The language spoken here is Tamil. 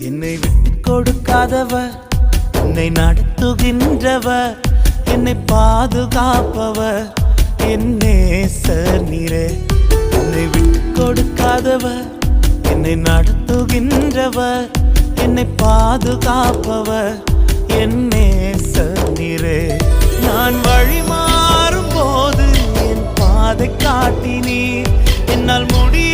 என்னை விட்டு கொடுக்காதவர் என்னை நடத்துகின்றவர் என்னை பாதுகாப்பவர் என்னே நீரே. என்னை விட்டு கொடுக்காதவர் என்னை நடத்துகின்றவர் என்னை பாதுகாப்பவர் என்னே நீரே. நான் வழி மாறும் போது என் பாதை காட்டினீர். என்னால் முடியும்